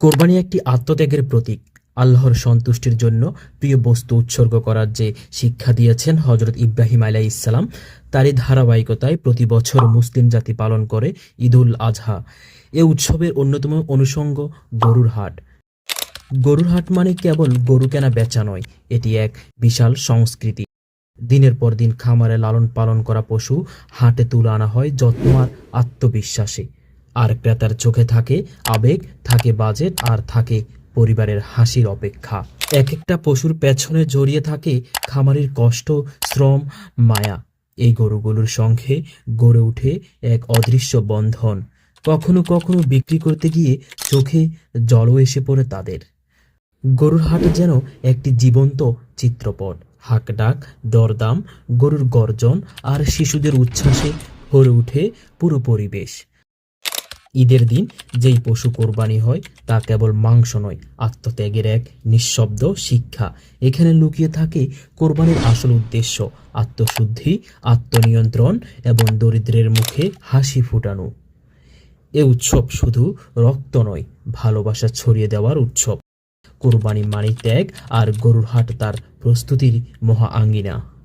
কোরবানি একটি আত্মত্যাগের প্রতীক। আল্লাহর সন্তুষ্টির জন্য প্রিয় বস্তু উৎসর্গ করার যে শিক্ষা দিয়েছেন হজরত ইব্রাহিম আলাই ইসলাম তারই ধারাবাহিকতায় প্রতি বছর মুসলিম জাতি পালন করে ঈদুল আজহা এ উৎসবের অন্যতম অনুষঙ্গ গরুর হাট। গরুর হাট মানে কেবল গরু কেনা বেচা নয়, এটি এক বিশাল সংস্কৃতি। দিনের পর দিন খামারে লালন পালন করা পশু হাটে তুলে আনা হয় যত্ন আর আত্মবিশ্বাসে। আর ক্রেতার চোখে থাকে আবেগ, থাকে বাজেট আর থাকে পরিবারের হাসির অপেক্ষা। এক একটা পশুর পেছনে জড়িয়ে থাকে খামারির কষ্ট, শ্রম, মায়া। এই গরুগুলোর সঙ্গে গড়ে ওঠে এক অদৃশ্য বন্ধন। কখনো কখনো বিক্রি করতে গিয়ে চোখে জলও এসে পড়ে তাদের। গরুর হাট যেন একটি জীবন্ত চিত্রপট। হাকডাক, দরদাম, গরুর গর্জন আর শিশুদের উচ্ছ্বাসে ভরে ওঠে পুরো পরিবেশ। ঈদের দিন যেই পশু কোরবানি হয়, তা কেবল মাংস নয়, আত্মত্যাগের এক নিঃশব্দ শিক্ষা। এখানে লুকিয়ে থাকে কোরবানির আসল উদ্দেশ্য, আত্মশুদ্ধি, আত্মনিয়ন্ত্রণ এবং দরিদ্রের মুখে হাসি ফুটানো। এ উৎসব শুধু রক্ত নয়, ভালোবাসা ছড়িয়ে দেওয়ার উৎসব। কোরবানি মানি ত্যাগ আর গরুর হাট তার প্রস্তুতির মহা আঙ্গিনা।